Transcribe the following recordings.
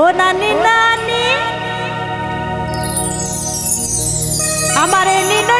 ও নানি নানি। আমার নিন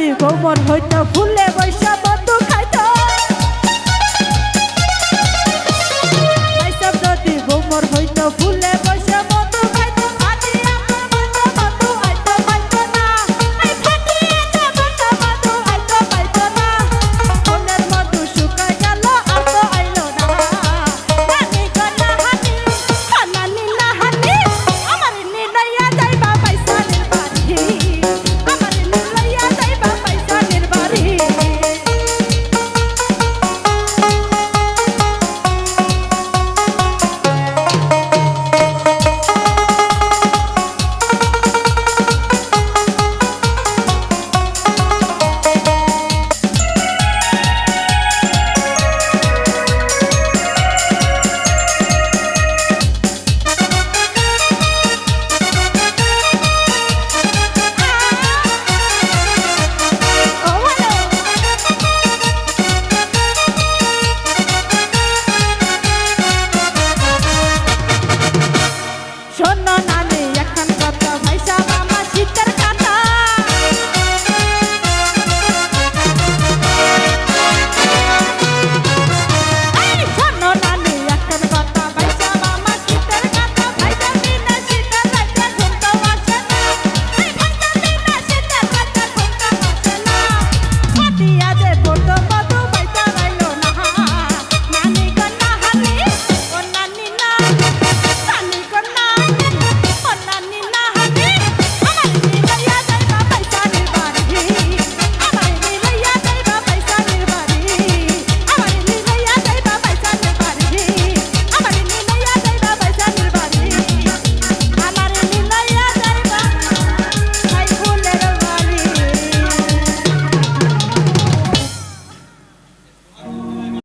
তুই গোবর হইতো ফুলে বৈশাখ।